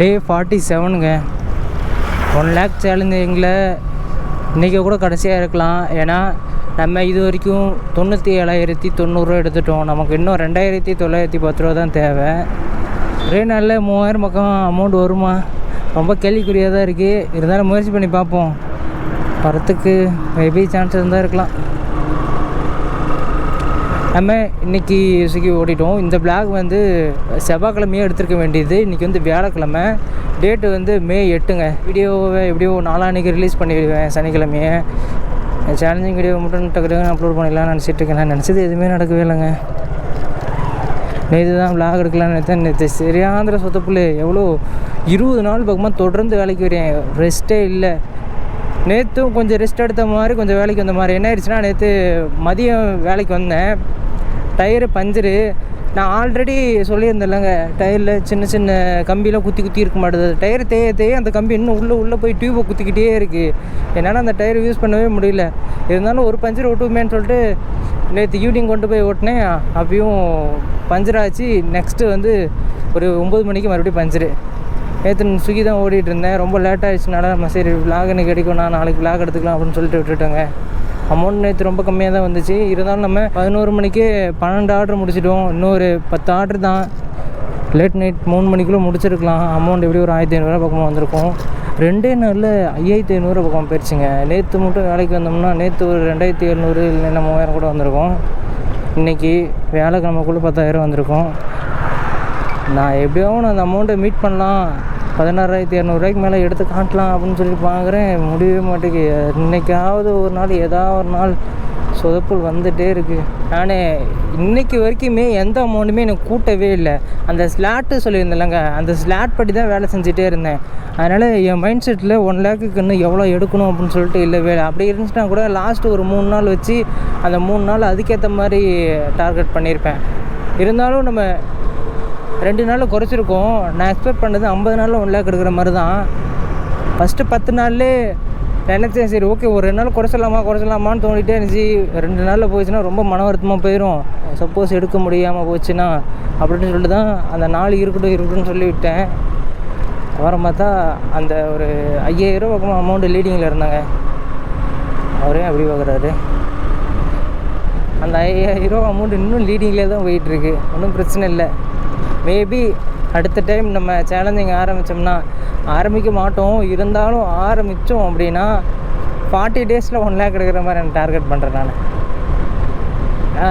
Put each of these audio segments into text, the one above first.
டே forty செவனுங்க. One lakh சேலஞ்சிங்கில் இன்றைக்கி கூட கடைசியாக இருக்கலாம். ஏன்னா நம்ம இது வரைக்கும் தொண்ணூற்றி ஏழாயிரத்தி தொண்ணூறுரூவா எடுத்துட்டோம். நமக்கு இன்னும் ரெண்டாயிரத்தி தொள்ளாயிரத்தி பத்து ரூபா தான் தேவை. ஒரே நாளில் மூவாயிரம் பக்கம் அமௌண்ட் வருமா? ரொம்ப கேள்விக்குறியாக தான் இருக்குது இருந்தாலும் முயற்சி பண்ணி பார்ப்போம். வரத்துக்கு மேபி சான்ஸ் இருந்தால் இருக்கலாம். நம்ம இன்னைக்கு சுகி ஓடிட்டோம். இந்த பிளாக் வந்து செவ்வாய்க்கிழமையே எடுத்திருக்க வேண்டியது. இன்றைக்கி வந்து வியாழக்கிழமை. டேட்டு வந்து மே எட்டுங்க. வீடியோவை எப்படியோ நாளான்னைக்கு ரிலீஸ் பண்ணிடுவேன் சனிக்கிழமையே. சேலஞ்சிங் வீடியோ மட்டும் டக்கு டக்குன்னு அப்லோட் பண்ணிடலாம்னு நினச்சிட்டு இருக்கேன். நான் நினச்சது எதுவுமே நடக்கவே இல்லைங்க. நேற்று தான் விளாக் எடுக்கலாம்னு நினைத்தேன். நேற்று சரியாந்திர சொத்தப்புள்ள எவ்வளோ? இருபது நாள் பக்கமாக தொடர்ந்து வேலைக்கு வரேன். ரெஸ்ட்டே இல்லை. நேற்றும் கொஞ்சம் ரெஸ்ட் எடுத்த மாதிரி கொஞ்சம் வேலைக்கு வந்த மாதிரி. என்ன ஆயிடுச்சுன்னா நேற்று மதியம் வேலைக்கு வந்தேன். டயரு பஞ்சரு நான் ஆல்ரெடி சொல்லியிருந்தேன்லங்க டயரில் சின்ன சின்ன கம்பிலாம் குத்தி குத்தி இருக்க மாட்டேது. டயர் தேய தேய அந்த கம்பி இன்னும் உள்ளே உள்ளே போய் டியூபை குத்திக்கிட்டே இருக்குது என்னால் அந்த டயர் யூஸ் பண்ணவே முடியல. இருந்தாலும் ஒரு பஞ்சர் ஓட்டுவேன்னு சொல்லிட்டு நேற்று ஈவினிங் கொண்டு போய் ஓட்டினேன். அப்பயும் பஞ்சர் ஆச்சு. நெக்ஸ்ட்டு வந்து ஒரு ஒம்பது மணிக்கு மறுபடியும் பஞ்சரு. நேற்று ஸ்விக்கி தான் ஓடிட்டு இருந்தேன். ரொம்ப லேட்டாகிடுச்சுனால நம்ம சரி விலாக் எனக்கு கிடைக்கும் நான் நாளைக்கு விலாக் எடுத்துக்கலாம் அப்படின்னு சொல்லிட்டு விட்டுட்டேங்க. அமௌண்ட் நேற்று ரொம்ப கம்மியாக தான் வந்துச்சு. இருந்தாலும் நம்ம பதினோரு மணிக்கு பன்னெண்டு ஆர்டர் முடிச்சிட்டோம். இன்னொரு பத்து ஆர்டர் தான். லேட் நைட் மூணு மணிக்குள்ளே முடிச்சிருக்கலாம். அமௌண்ட் எப்படி ஒரு ஆயிரத்தி ஐநூறுரூவா பக்கமாக வந்திருக்கும்? ரெண்டே நாளில் ஐயாயிரத்தி ஐநூறு பக்கம் போயிடுச்சுங்க நேற்று மட்டும் வேலைக்கு வந்தோம்னா நேற்று ஒரு ரெண்டாயிரத்தி எழுநூறு இல்லைன்னா மூவாயிரம் கூட வந்திருக்கும். இன்றைக்கி வியாழக்கிழமைக்குள்ளே பத்தாயிரம் வந்திருக்கும். நான் எப்படியாவும் நான் அந்த அமௌண்ட்டை மீட் பண்ணலாம். பதினாறாயிரத்தி இரநூறுவாய்க்கு மேலே எடுத்து காட்டலாம் அப்படின்னு சொல்லி பார்க்குறேன். முடியவே மாட்டேங்கு இன்றைக்காவது ஒரு நாள் ஏதாவது ஒரு நாள் சொதப்புல் வந்துகிட்டே இருக்குது நான் இன்னைக்கு வரைக்குமே எந்த அமௌண்ட்டுமே எனக்கு கூட்டவே இல்லை. அந்த ஸ்லாட்டு சொல்லியிருந்தேன்லங்க அந்த ஸ்லாட் படி தான் வேலை செஞ்சுட்டே இருந்தேன். அதனால் என் மைண்ட் செட்டில் ஒன் லேக்குக்கு இன்னும் எவ்வளோ எடுக்கணும் அப்படின்னு சொல்லிட்டு இல்லை வேலை. அப்படி இருந்துச்சுன்னா கூட லாஸ்ட்டு ஒரு மூணு நாள் வச்சு அந்த மூணு நாள் அதுக்கேற்ற மாதிரி டார்கெட் பண்ணியிருப்பேன். இருந்தாலும் நம்ம ரெண்டு நாளில் குறைச்சிருக்கோம். நான் எக்ஸ்பெக்ட் பண்ணது ஐம்பது நாளில் ஒன் லேக் எடுக்கிற மாதிரி தான் ஃபஸ்ட்டு பத்து நாள்லே நினச்சேன் சரி ஓகே ஒரு ரெண்டு நாள் குறைச்சலாமா குறைச்சலாமான்னு தோணிட்டே இருந்துச்சு. ரெண்டு நாளில் போயிடுச்சுன்னா ரொம்ப மன வருத்தமாக போயிடும் சப்போஸ் எடுக்க முடியாமல் போச்சுன்னா அப்படின்னு சொல்லிட்டு தான் அந்த நாள் இருக்கட்டும் இருக்கட்டும்னு சொல்லி விட்டேன் அப்புறம் பார்த்தா அந்த ஒரு ஐயாயிரம் பக்கமாக அமௌண்ட்டு லீடிங்கில் இருந்தாங்க. அவரே அப்படி பார்க்குறாரு அந்த ஐயாயிரம் அமௌண்ட் இன்னும் லீடிங்லேயே தான் போயிட்டுருக்கு ஒன்றும் பிரச்சனை இல்லை. மேபி அடுத்த டைம் நம்ம சேலஞ்சிங் ஆரம்பித்தோம்னா ஆரம்பிக்க மாட்டோம். இருந்தாலும் ஆரம்பித்தோம் அப்படின்னா ஃபார்ட்டி டேஸில் ஒன் லேக் எடுக்கிற மாதிரி எனக்கு டார்கெட் பண்ணுறேன் நான்.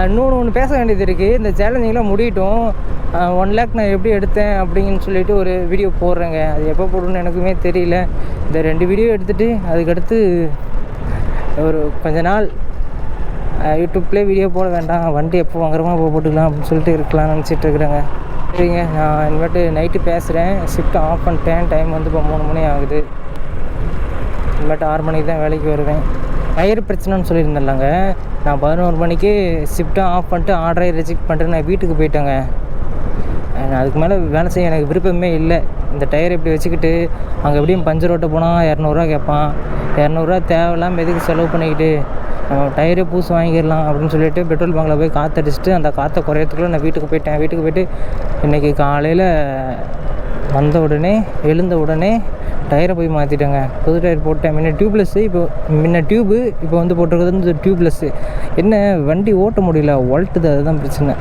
இன்னொன்று ஒன்று பேச வேண்டியது இருக்குது இந்த சேலஞ்சிங்லாம் முடியட்டும். ஒன் லேக் நான் எப்படி எடுத்தேன் அப்படின்னு சொல்லிட்டு ஒரு வீடியோ போடுறேங்க. அது எப்போ போடணும்னு எனக்குமே தெரியல. இந்த ரெண்டு வீடியோ எடுத்துகிட்டு அதுக்கடுத்து ஒரு கொஞ்ச நாள் யூடியூப்லேயே வீடியோ போட வேண்டாம். வண்டி எப்போ வாங்குறோமோ அப்போ போட்டுக்கலாம் அப்படின்னு சொல்லிட்டு இருக்கலாம்னு நினச்சிட்டு இருக்கிறேங்க. சரிங்க நான் இனிமேட்டு நைட்டு பேசுகிறேன் ஷிஃப்ட் ஆஃப் பண்ணிட்டேன். டைம் வந்து இப்போ மூணு மணி ஆகுது. இனிமேட்டு ஆறு மணிக்கு தான் வேலைக்கு வருவேன். டயர் பிரச்சனைன்னு சொல்லியிருந்தேன்லங்க. நான் பதினோரு மணிக்கு ஷிஃப்ட்டை ஆஃப் பண்ணிட்டு ஆர்டரை ரிஜெக்ட் பண்ணிட்டு நான் வீட்டுக்கு போயிட்டேங்க. அதுக்கு மேலே வேலை செய்ய எனக்கு விருப்பமே இல்லை. இந்த டயர் இப்படி வச்சுக்கிட்டு அங்கே எப்படியும் பஞ்சர் ஓட்ட போனால் இரநூறுவா கேட்பான். இரநூறுவா தேவையில்லாமல் எதுக்கு செலவு பண்ணிக்கிட்டு? நம்ம டயரே பூசு வாங்கிடலாம் அப்படின்னு சொல்லிட்டு பெட்ரோல் பங்கில் போய் காற்றடிச்சிட்டு அந்த காற்றை குறையத்துக்குள்ளே நான் வீட்டுக்கு போயிட்டேன். வீட்டுக்கு போயிட்டு இன்றைக்கி காலையில் வந்த உடனே எழுந்த உடனே டயரை போய் மாற்றிட்டேங்க புது டயர் போட்டேன். முன்ன டியூப்லெஸ்ஸு இப்போ முன்ன டியூபு இப்போ வந்து போட்டிருக்கிறது வந்து டியூப்லெஸ்ஸு என்ன வண்டி ஓட்ட முடியல ஒல்ட்டுது அதுதான் பிரச்சனை.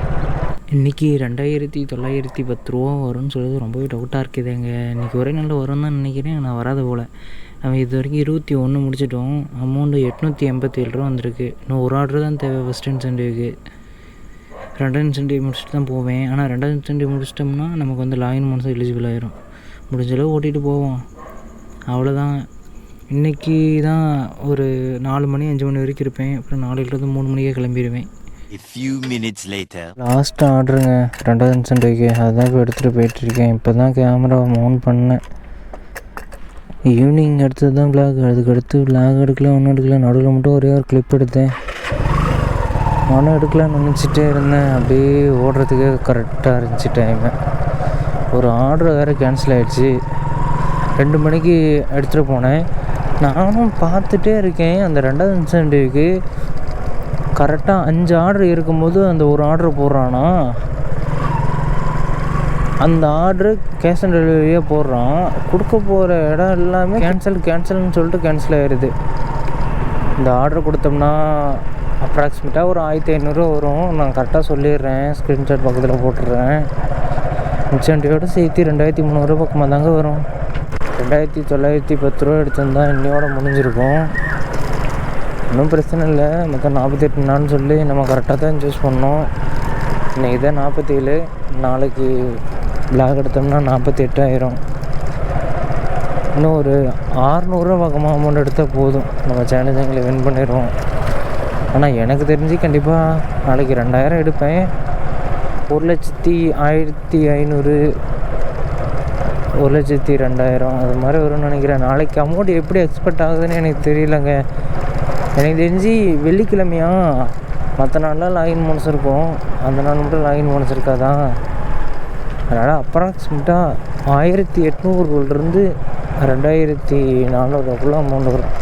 இன்றைக்கி ரெண்டாயிரத்தி தொள்ளாயிரத்தி பத்து ரூபா வரும்னு சொல்கிறது ரொம்பவே டவுட்டாக இருக்குதுங்க. இன்றைக்கி ஒரே நாளில் வரும் தான் நினைக்கிறேன். நான் வராத போல். நம்ம இது வரைக்கும் இருபத்தி ஒன்று முடிச்சிட்டோம். அமௌண்ட்டு எட்நூற்றி எண்பத்தி ஏழு ரூபா வந்திருக்கு. இன்னும் ஒரு ஆர்டர் தான் தேவை ஃபஸ்ட் இன்சென்டிவ்க்கு ரெண்டாவது இன்சென்டிவ் முடிச்சுட்டு தான் போவேன். ஆனால் ரெண்டாவது இன்சென்டிவ் முடிச்சிட்டோம்னா நமக்கு வந்து லாகின் மனசு எலிஜிபிள் ஆயிரும். முடிஞ்ச அளவு ஓட்டிகிட்டு போவோம். அவ்வளோதான் இன்றைக்கி தான் ஒரு நாலு மணி அஞ்சு மணி வரைக்கும் இருப்பேன். அப்புறம் நாளையிலேருந்து மூணு மணிக்கே கிளம்பிடுவேன். A few minutes later. Last ஆர்டருங்க ரெண்டாவது இன்சென்டிவ்க்கு அதான் இப்போ எடுத்துகிட்டு போயிட்டுருக்கேன் இப்போ தான் கேமரா மவுண்ட் பண்ணேன். ஈவினிங் எடுத்தது தான் விளாக் அதுக்கு அடுத்து விளாக் எடுக்கல ஒன்றும் எடுக்கல நடுவில் மட்டும் ஒரே ஒரு கிளிப் எடுத்தேன். நானும் எடுக்கலாம்னு நினச்சிட்டே இருந்தேன். அப்படியே ஓடுறதுக்கே கரெக்டாக இருந்துச்சு டைமு ஒரு ஆர்டர் வேறு கேன்சல் ஆகிடுச்சு ரெண்டு மணிக்கு எடுத்துகிட்டு போனேன். நானும் பார்த்துட்டே இருக்கேன். அந்த ரெண்டாவது இன்சென்டிவ்க்கு கரெக்டாக அஞ்சு ஆர்டர் இருக்கும்போது அந்த ஒரு ஆர்டர் போடுறானா? அந்த ஆர்டரு கேஷ் ஆன் டெலிவரியே போடுறோம். கொடுக்க போகிற இடம் எல்லாமே கேன்சல் கேன்சல்னு சொல்லிட்டு கேன்சல் ஆயிடுது இந்த ஆர்டர் கொடுத்தோம்னா அப்ராக்சிமேட்டாக ஒரு ஆயிரத்தி ஐநூறுரூவா வரும். நான் கரெக்டாக சொல்லிடுறேன். ஸ்க்ரீன்ஷாட் பக்கத்தில் போட்டுடுறேன். இன்சென்டிவோட சேர்த்து ரெண்டாயிரத்தி முந்நூறுரூவா பக்கமாக தாங்க வரும். ரெண்டாயிரத்தி தொள்ளாயிரத்தி பத்து ரூபா எடுத்திருந்தா இன்னையோட முடிஞ்சிருக்கும். ஒன்றும் பிரச்சனை இல்லை. மொத்தம் நாற்பத்தெட்டு நாள்னு சொல்லி நம்ம கரெக்டாக தான் சூஸ் பண்ணோம். இன்றைக்கி தான் நாற்பத்தேழு நாளைக்கு பிளாக் எடுத்தோம்னா நாற்பத்தி எட்டாயிரம் இன்னும் ஒரு ஆறுநூறுவா பக்கமாக அமௌண்ட் எடுத்தால் போதும். நம்ம சேலஞ்சிங்கில் வின் பண்ணிடுவோம் ஆனால் எனக்கு தெரிஞ்சு கண்டிப்பாக நாளைக்கு ரெண்டாயிரம் எடுப்பேன். ஒரு லட்சத்தி ஆயிரத்தி ஐநூறு ஒரு லட்சத்தி ரெண்டாயிரம் அது மாதிரி வரும்னு நினைக்கிறேன். நாளைக்கு அமௌண்ட் எப்படி எக்ஸ்பெக்ட் ஆகுதுன்னு எனக்கு தெரியலங்க. எனக்கு தெரிஞ்சு வெள்ளிக்கிழமையா மற்ற நாளெலாம் லாகின் போனஸ் இருக்கும். அந்த நாள் மட்டும் லாகின் போனஸ் இருக்காதான் அதனால் அப்ராக்சிமேட்டாக ஆயிரத்தி எட்நூறுலேருந்து ரெண்டாயிரத்தி நானூறுக்குள்ள அமௌண்ட் வரும்.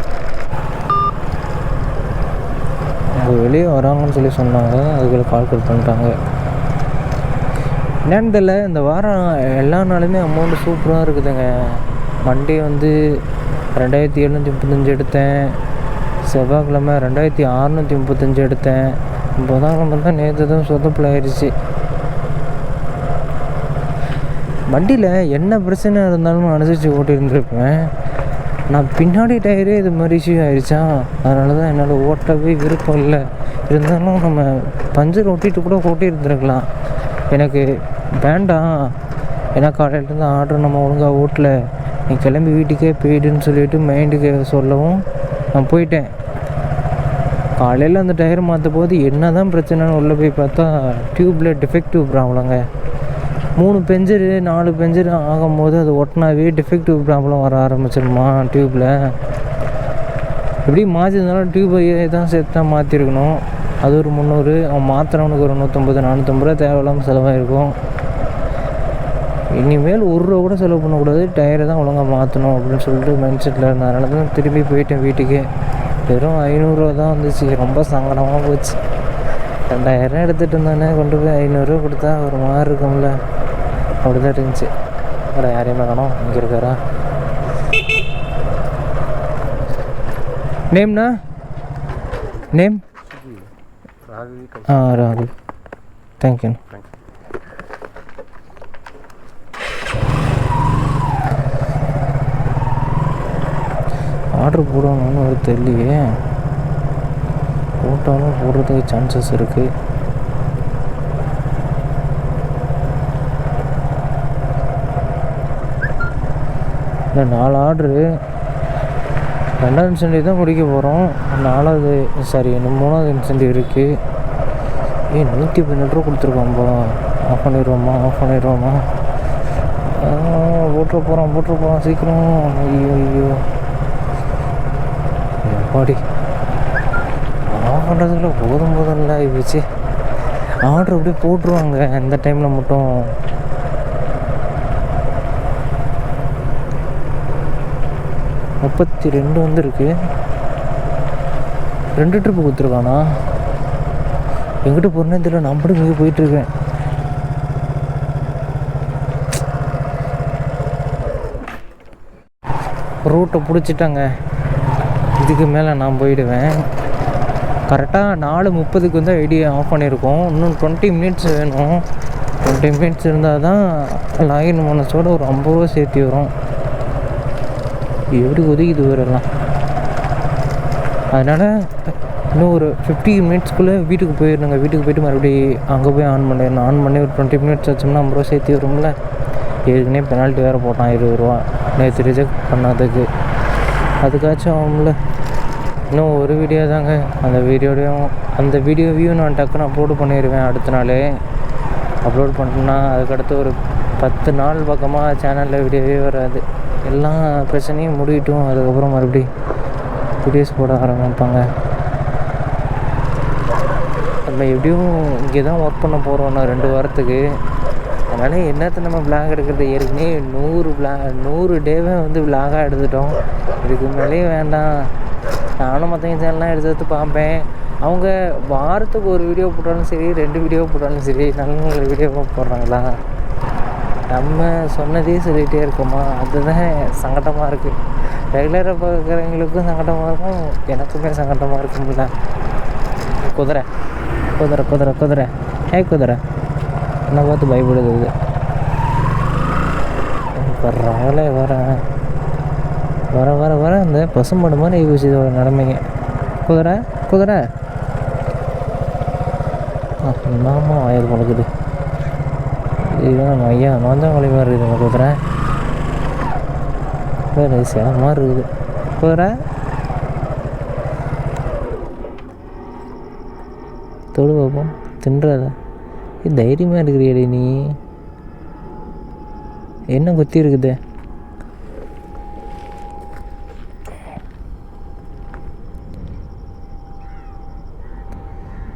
அவங்க வெளியே வராங்கன்னு சொல்லி சொன்னாங்க. அதுக்குள்ள கால்குலேட் பண்ணிட்டாங்க. என்னன்னு தெரியல. இந்த வாரம் எல்லா நாளுமே அமௌண்ட்டு சூப்பராக இருக்குதுங்க. மண்டே வந்து ரெண்டாயிரத்தி எழுநூற்றி முப்பத்தஞ்சு எடுத்தேன். செவ்வாய்க்கிழமை ரெண்டாயிரத்தி அறநூற்றி முப்பத்தஞ்சு எடுத்தேன். புதன்கிழமை தான் நேற்று தான் சொதப்பில் ஆயிடுச்சு வண்டியில் என்ன பிரச்சனை இருந்தாலும் அனுசரித்து ஓட்டியிருந்துருப்பேன். நான் பின்னாடி டயரே இது மாதிரி இஷ்யூ ஆயிடுச்சா அதனால தான் என்னால் ஓட்டவே விருப்பம் இல்லை. இருந்தாலும் நம்ம பஞ்சர் ஒட்டிட்டு கூட ஓட்டியிருந்துருக்கலாம். எனக்கு வேண்டாம். ஏன்னா காலையிலேருந்து ஆர்டர் நம்ம ஒழுங்காக ஓட்டல. நீ கிளம்பி வீட்டுக்கே போயிடுன்னு சொல்லிட்டு மைண்டுக்கு சொல்லவும் நான் போயிட்டேன். காலையில் அந்த டயர் மாற்ற போது என்ன தான் பிரச்சனைன்னு உள்ளே போய் பார்த்தா டியூப்பில் டிஃபெக்டிவ் ப்ராப்ளங்க மூணு பெஞ்சரு நாலு பெஞ்சரு ஆகும்போது அது ஒட்டினாவே டிஃபெக்டிவ் ப்ராப்ளம் வர ஆரம்பிச்சிருமா டியூப்பில் எப்படி மாற்றிருந்தாலும் டியூப்பை தான் சேர்த்து தான் மாற்றிருக்கணும் அது ஒரு முந்நூறு அவன் மாத்திரவனுக்கு ஒரு நூற்றம்பது நானூற்றம்பது ரூபா தேவையில்லாமல் செலவாயிருக்கும். இனிமேல் ஒரு ரூபா கூட செலவு பண்ணக்கூடாது டயரை தான் ஒழுங்காக மாற்றணும் அப்படின்னு சொல்லிட்டு மைண்ட் செட்டில் இருந்தேன் அதனால தான் திரும்பி போயிட்டேன் வீட்டுக்கு. வெறும் ஐநூறுரூவா தான் வந்துச்சு ரொம்ப சங்கடமாக போச்சு. ரெண்டாயிரம் எடுத்துகிட்டு இருந்தானே கொண்டு போய் ஐநூறுரூவா கொடுத்தா ஒரு மாதிரி இருக்கும்ல. அப்படி தான் இருந்துச்சு அப்புறம் யாரையுமே காணோம் இங்கே இருக்காரா நேம்னா நேம் ஆ ராகுல் தேங்க்யூ ஆர்டர் போடணும்னு ஒரு தெரியலையே. போட்டாலும் போடுறதுக்கு சான்சஸ் இருக்குது இல்லை நாலு ஆர்டரு ரெண்டாவது இன்சென்டிவ் தான் முடிக்க போகிறோம் நாலாவது சாரி இன்னும் மூணாவது இன்சென்டிவ் இருக்குது ஏய் நூற்றி பதினெட்டு ரூபா கொடுத்துருக்கோம்பா ஆஃப் பண்ணிடுவோமா? ஆஃப் பண்ணிடுவோமா? போட்டுற போகிறோம் போட்டுற போகிறோம் சீக்கிரம். ஐயோ ஐயோ. பாடி ஆஃப் பண்ணுறதுக்குள்ள போதும் போதும் இல்லை ஆயிடுச்சு ஆர்டர் அப்படியே போட்டுருவாங்க. இந்த டைமில் மட்டும். முப்பத்தி ரெண்டு வந்துருக்கு. ரெண்டு ட்ரிப்பு கொடுத்துருக்கானா? எங்கிட்ட போகிறனே தெரியல நான் மட்டும் இங்கே போயிட்டுருக்கேன் ரூட்டை பிடிச்சிட்டாங்க. இதுக்கு மேலே நான் போயிடுவேன். கரெக்டாக நாலு முப்பதுக்கு வந்து ஐடியா ஆஃப் பண்ணியிருக்கோம். இன்னும் டுவெண்ட்டி மினிட்ஸ் வேணும். டுவெண்ட்டி மினிட்ஸ் இருந்தால் தான் லாகின் மனசோட ஒரு ஐம்பது ரூபா சேர்த்து வரும். எப்படி ஒதுக்கிது வரலாம் அதனால் இன்னும் ஒரு ஃபிஃப்டி மினிட்ஸ்க்குள்ளே வீட்டுக்கு போயிடணுங்க. வீட்டுக்கு போயிட்டு மறுபடியும் அங்கே போய் ஆன் பண்ணிடணும் ஆன் பண்ணி ஒரு டுவெண்ட்டி மினிட்ஸ் வச்சோம்னா ஐம்பது ரூபா சேர்த்து வரும்ல? ஏற்கனவே பெனால்ட்டி வேறு போட்டான் இருபது ரூபா. நேற்று ரிஜெக்ட் பண்ணதுக்கு. அதுக்காச்சும் ஆகும்ல. இன்னும் ஒரு வீடியோ தாங்க. அந்த வீடியோடையும் அந்த வீடியோவையும் நான் டக்குன்னு அப்லோடு பண்ணிடுவேன் அடுத்த நாளே. அப்லோட் பண்ணேன்னா அதுக்கடுத்து ஒரு பத்து நாள் பக்கமாக சேனலில் வீடியோவே வராது. எல்லா பிரச்சனையும் முடிவிட்டும் அதுக்கப்புறம் மறுபடி வீடியோஸ் போட ஆரம்பிப்பாங்க. நம்ம எப்படியும் இங்கே தான் ஒர்க் பண்ண போகிறோம் நான் ரெண்டு வாரத்துக்கு. அதனால் என்னத்தை நம்ம பிளாக் எடுக்கிறது? ஏற்கனவே நூறு பிளா நூறு டேவே வந்து பிளாகாக எடுத்துட்டோம். இதுக்கு மேலே வேண்டாம். நானும் மற்றவங்க சேனல்லாம் எடுத்து எடுத்து பார்ப்பேன். அவங்க வாரத்துக்கு ஒரு வீடியோ போட்டாலும் சரி ரெண்டு வீடியோ போட்டாலும் சரி நல்ல நல்ல வீடியோவாக போடுறாங்களா? நம்ம சொன்னதே சொல்லிகிட்டே இருக்கோமா? அதுதான் சங்கடமாக இருக்குது ரெகுலராக பார்க்குறவங்களுக்கும் சங்கடமாக இருக்கும். எனக்குமே சங்கடமாக இருக்கும்ல குதிரை. குதிரை குதிரை குதிரை. ஏ குதிரை. என்னை பார்த்து பயப்படுது இது? வர்றாங்களே வரேன் வர. வர வர இந்த பசுமாடு மாதிரி ஆகி இதோட நிலைமைங்க. குதிரை குதிரை. ஆமாம் என்னம்மா வயது முழுக்குது. இதுதான் நம்ம ஐயா நோஞ்சாங்கொழி மாதிரி இருக்குது நம்ம குதிரை வேறு சில மாதிரி இருக்குது. குதிரை தொடு பார்ப்போம் தின்றாத. இது தைரியமாக இருக்கிறியடி நீ. என்ன குத்தி இருக்குது?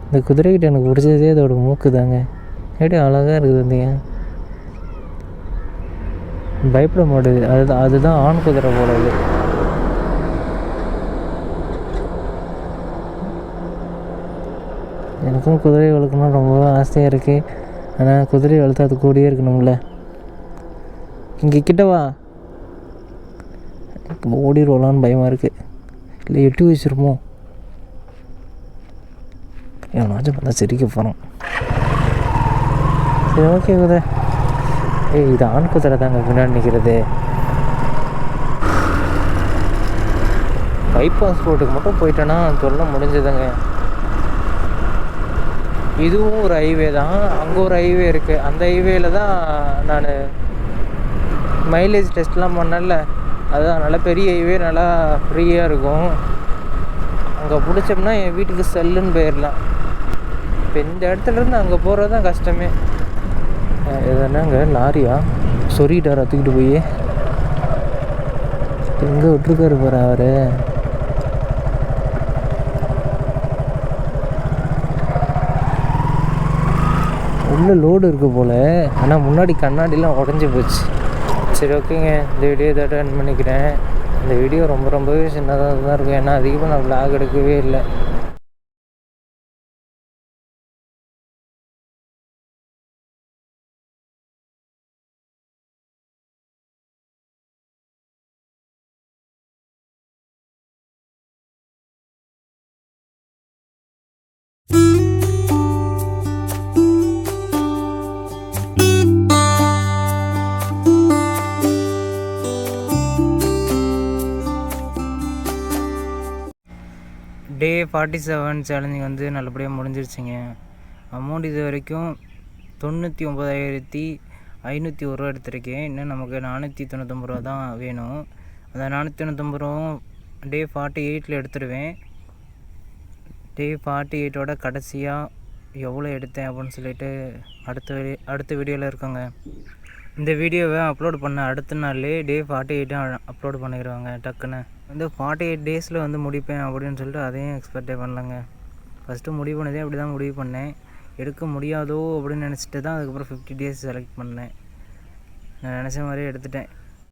இந்த குதிரைக்கிட்ட எனக்கு பிடிச்சதே அதோட மூக்கு தாங்க. எப்படி அழகாக இருக்குது அந்த பயப்பட மாட்டேது. அதுதான் அதுதான் ஆண் குதிரை போல இது எனக்கும் குதிரை வளர்க்கணும் ரொம்ப ஆசையாக இருக்குது ஆனால் குதிரை வளர்த்து அது கூடயே இருக்கணும்ல. இங்கே கிட்டவா வா. ஓடிடுவலான்னு பயமாக இருக்குது இல்லை எட்டு வச்சிருமோ எவனாச்சும் பார்த்தா சிரிக்க போகிறோம் சரி ஓகே குதிரை. ஏய் இது ஆண் குதிரை தாங்க பின்னாடி நிற்கிறது பைபாஸ் ரோட்டுக்கு மட்டும் போயிட்டேன்னா தொல்லை முடிஞ்சதுங்க. இதுவும் ஒரு ஹைவே தான். அங்கே ஒரு ஹைவே இருக்குது அந்த ஹைவேல தான் நான் மைலேஜ் டெஸ்ட்லாம் பண்ணல அதுதான் நல்லா பெரிய ஹைவே நல்லா ஃப்ரீயாக இருக்கும். அங்கே பிடிச்சோம்னா என் வீட்டுக்கு செல்லுன்னு போயிடலாம் இப்போ இந்த இடத்துல இருந்து அங்கே போகிறது தான் கஷ்டமே. இது என்னங்க? லாரியா? சொரிட்டாரா தூக்கிட்டு போய். எங்கே விட்டுருக்காரு பாரு அவரு. உள்ளே லோடு இருக்கு போல். ஆனால் முன்னாடி கண்ணாடிலாம் உடஞ்சி போச்சு. சரி ஓகேங்க. இந்த வீடியோ இதோட என் பண்ணிக்கிறேன். இந்த வீடியோ ரொம்ப ரொம்பவே சின்னதாக தான் இருக்கும். ஏன்னா அதிகமாக நான் விளாக் எடுக்கவே இல்லை. ஃபார்ட்டி செவன் சேலஞ்சிங் வந்து நல்லபடியாக முடிஞ்சிருச்சுங்க. அமௌண்ட் இது வரைக்கும் தொண்ணூற்றி ஒம்பதாயிரத்தி ஐநூற்றி ஒரு ரூபா எடுத்திருக்கேன். இன்னும் நமக்கு நானூற்றி தொண்ணூத்தொம்பது ரூபா தான் வேணும். அந்த நானூற்றி தொண்ணூத்தொம்பது ரூபாவும் டே ஃபார்ட்டி எயிட்டில் எடுத்துடுவேன் டே ஃபார்ட்டி எயிட்டோட கடைசியாக எவ்வளோ எடுத்தேன் அப்படின்னு சொல்லிட்டு அடுத்த வீடியோ அடுத்த வீடியோவில் இருக்கோங்க. இந்த வீடியோவை அப்லோட் பண்ண அடுத்த நாள்லேயே டே ஃபார்ட்டி எயிட்டும் அப்லோட் பண்ணிடுவாங்க டக்குன்னு. வந்து ஃபார்ட்டி எயிட் டேஸில் வந்து முடிப்பேன் அப்படின்னு சொல்லிட்டு அதையும் எக்ஸ்பெக்டே பண்ணலங்க. ஃபஸ்ட்டு முடிவு பண்ணதே அப்படி தான் முடிவு பண்ணேன். எடுக்க முடியாதோ அப்படின்னு நினச்சிட்டு தான் அதுக்கப்புறம் ஃபிஃப்டி டேஸ் செலக்ட் பண்ணேன். நான் நினச்ச மாதிரியே எடுத்துட்டேன்.